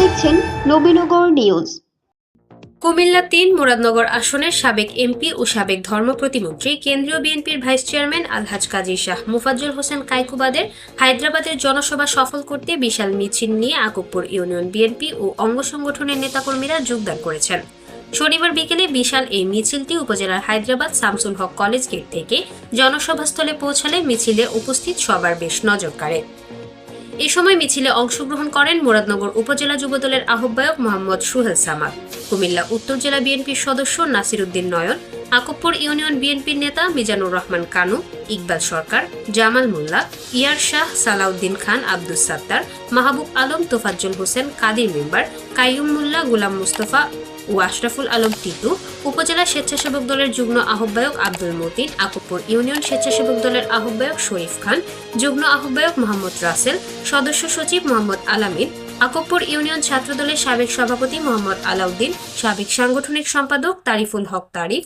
দেখছেন নবীনগর নিউজ। কুমিল্লা তিন মুরাদনগর আসনের সাবেক এমপি ও সাবেক ধর্ম প্রতিমন্ত্রী কেন্দ্রীয় বিএনপির ভাইস চেয়ারম্যান আলহাজ কাজী শাহ মুফাজ্জল হোসেন কাইকুবাদের হায়দ্রাবাদের জনসভা সফল করতে বিশাল মিছিল নিয়ে আকবপুর ইউনিয়ন বিএনপি ও অঙ্গ সংগঠনের নেতাকর্মীরা যোগদান করেছেন। শনিবার বিকেলে বিশাল এই মিছিলটি উপজেলার হায়দ্রাবাদ শামসুল হক কলেজ গেট থেকে জনসভাস্থলে পৌঁছালে মিছিলে উপস্থিত সবার বেশ নজর কাড়ে। এ সময় মিছিলে অংশগ্রহণ করেন মুরাদনগর উপজেলা যুবদলের আহ্বায়ক মোহাম্মদ সুহেল সামাদ। কুমিল্লা, উত্তর জেলা বিএনপির সদস্য নাসির উদ্দিন নয়ন আকবপুর ইউনিয়ন বিএনপির নেতা মিজানুর রহমান কানু, ইকবাল সরকার, জামাল মোল্লা, ইয়ার শাহ সালাউদ্দিন খান আব্দুস সাত্তার, মাহবুব আলম তোফাজ্জল হোসেন কাদির মেম্বার, কাইয়ুম মোল্লা, গুলাম মুস্তফা ও আশরাফুল আলম টিটু, উপজেলা স্বেচ্ছাসেবক দলের যুগ্ম আহ্বায়ক আব্দুল মতিন আকবপুর ইউনিয়ন স্বেচ্ছাসেবক দলের আহ্বায়ক শরীফ খান, যুগ্ম আহ্বায়ক মোহাম্মদ রাসেল, সদস্য সচিব মোহাম্মদ আলামিন আকবপুর ইউনিয়ন ছাত্রদলের সাবেক সভাপতি মোহাম্মদ আলাউদ্দিন, সাবেক সাংগঠনিক সম্পাদক তারিফুল হক তারিফ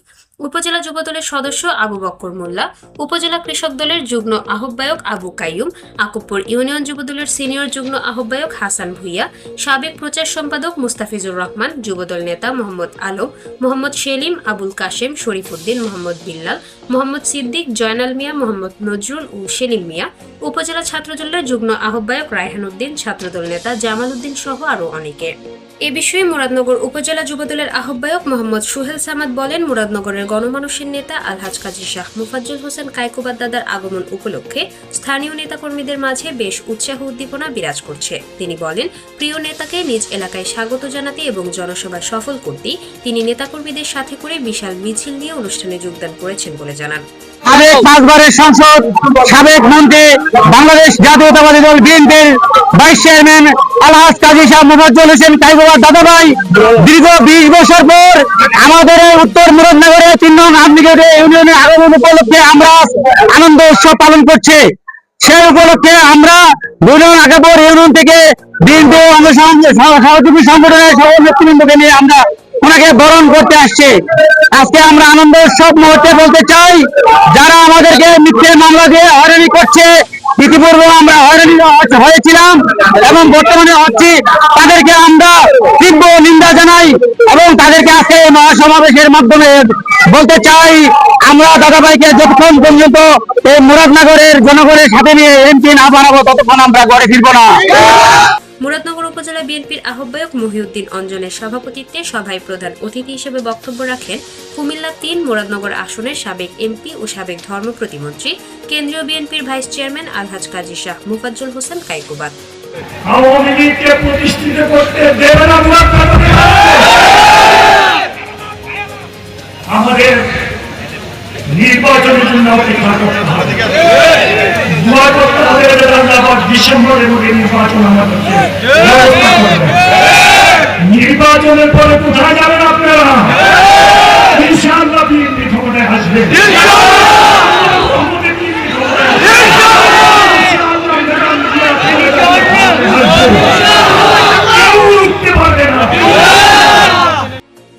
উপজেলা যুবদলের সদস্য আবু বক্কর মোল্লা, উপজেলা কৃষক দলের যুগ্ম আহ্বায়ক আবু কাইয়ুম, আকবপুর ইউনিয়ন যুবদলের সিনিয়র যুগ্ম আহ্বায়ক হাসান ভুইয়া, সাবেক প্রচার সম্পাদক মুস্তাফিজুর রহমান যুবদল নেতা মোহাম্মদ আলম, মোহাম্মদ সেলিম, আবুল কাশেম শরীফুদ্দিন মোহাম্মদ বিল্লাল, মোহাম্মদ সিদ্দিক, জয়নাল মিয়া, মোহাম্মদ নজরুল ও সেলিম মিয়া, উপজেলা ছাত্রদলের যুগ্ম আহ্বায়ক রায়হান উদ্দিন, ছাত্রদল নেতা জামাল উদ্দিন সহ আরও অনেকে। এ বিষয়ে মুরাদনগর উপজেলা যুবদলের আহ্বায়ক মোহাম্মদ সুহেল সামাদ বলেন, মুরাদনগরের গণমানুষের নেতা আলহাজ কাজী শাহ মুফাজ্জল হোসেন কায়কুবাদ দাদার আগমন উপলক্ষে স্থানীয় নেতাকর্মীদের মাঝে বেশ উৎসাহ উদ্দীপনা বিরাজ করছে। তিনি বলেন, প্রিয় নেতাকে নিজ এলাকায় স্বাগত জানাতে এবং জনসভা সফল করতে তিনি নেতাকর্মীদের সাথে করে বিশাল মিছিল নিয়ে অনুষ্ঠানে যোগদান করেছেন বলে জানান। সাবেক পাঁচবারের সংসদ, সাবেক মন্ত্রী, বাংলাদেশ জাতীয়তাবাদী দল বিএনপির ভাইস চেয়ারম্যান আলহাজ কাজী মোহাম্মদ হোসেন কাইবাবার দাদাভাই, দীর্ঘ বিশ বছর পর আমাদের উত্তর মুরাদনগরে তিন নং আমনিগড়ে ইউনিয়নের আগমন উপলক্ষে আমরা আনন্দ উৎসব পালন করছি। সেই উপলক্ষে আমরা দুই নং আগাপুর ইউনিয়ন থেকে বিএনপি অঙ্গ সহযোগী সংগঠনের সকল নেতৃবৃন্দকে নিয়ে আমরা ওনাকে বরণ করতে আসছে। আজকে আমরা আনন্দ উৎসব মুহূর্তে বলতে চাই, যারা আমাদেরকে মিথ্যে মামলা দিয়ে হয়রানি করছে, ইতিপূর্বে আমরা হয়রানি হয়েছিলাম এবং বর্তমানে হচ্ছি তাদেরকে আমরা তীব্র নিন্দা জানাই এবং তাদেরকে আজকে এই মহাসমাবেশের মাধ্যমে বলতে চাই, আমরা দাদাভাইকে যতক্ষণ পর্যন্ত এই মুরাদনগরের জনগণের সাথে নিয়ে এমপি না বানাবো, ততক্ষণ আমরা ঘরে ফিরবো না। মুরাদনগর উপজেলা বিএনপির আহ্বায়ক মহিউদ্দিন অঞ্জনের সভাপতিত্বে সভায় প্রধান অতিথি হিসেবে বক্তব্য রাখেন কুমিল্লা তিন মুরাদনগর আসনের সাবেক এমপি ও সাবেক ধর্ম প্রতিমন্ত্রী, কেন্দ্রীয় বিএনপির ভাইস চেয়ারম্যান আলহাজ কাজী শাহ মুফাজ্জল হোসেন কাইকুবাদ আমাদের নির্বাচনের জন্য নির্বাচন নির্বাচনের পরে কোথায় যাবেন আপনারা।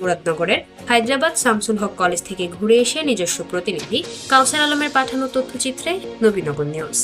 মুরাদনগরের হায়দ্রাবাদ শামসুল হক কলেজ থেকে ঘুরে এসে নিজস্ব প্রতিনিধি কাউসার আলমের পাঠানো তথ্যচিত্রে নবীনগর নিউজ।